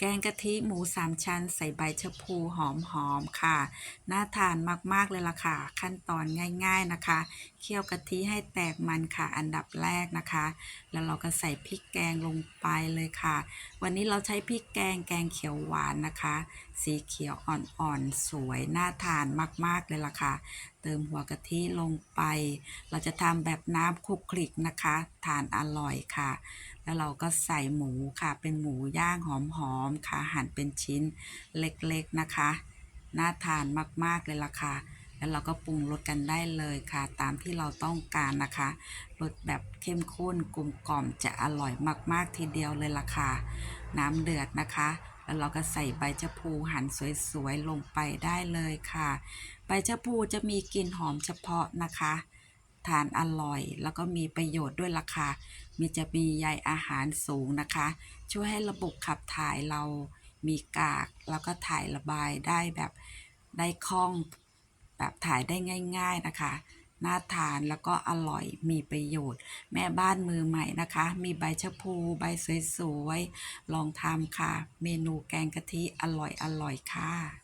แกงกะทิหมูสามชั้นใส่ใบชะพูหอมๆค่ะ น่าทานมากๆเลยล่ะค่ะ ขั้นตอนง่าย ๆนะคะ เคี่ยวกะทิให้แตกมันค่ะ อันดับแรกนะคะ แล้วเราก็ใส่พริกแกงลงไปเลยค่ะ วันนี้เราใช้พริกแกงแกงเขียวหวานนะคะ สีเขียวอ่อนๆสวยน่าทานมากๆเลยล่ะค่ะ เติมหัวกะทิลงไป เราจะทำแบบน้ำคลุกคลิกนะคะ ทานอร่อยค่ะ แล้วเราก็ใส่หมูค่ะ เป็นหมูย่างหอมๆมค่ะหั่นเป็นชิ้นเล็กๆนะคะ น่าทานมากๆเลยล่ะค่ะ แล้วเราก็ปรุงรสกันได้เลยค่ะ ตามที่เราต้องการนะคะรสแบบเข้มข้นกลมกล่อมจะอร่อยมากๆทีเดียวเลยล่ะค่ะ น้ำเดือดนะคะแล้วเราก็ใส่ใบชะพูหั่นสวยๆลงไปได้เลยค่ะ ใบชะพูจะมีกลิ่นหอมเฉพาะนะคะ ทานอร่อย แล้วก็มีประโยชน์ด้วยล่ะค่ะมีจะมีใยอาหารสูงนะคะ ช่วยให้ระบบขับถ่ายเรามีกาก แล้วก็ถ่ายระบายได้แบบได้คล่อง แบบถ่ายได้ง่าย ๆนะคะน่าทานแล้วก็อร่อยมีประโยชน์ แม่บ้านมือใหม่นะคะ มีใบชะพูใบสวยๆลองทำค่ะ เมนูแกงกะทิอร่อยๆค่ะ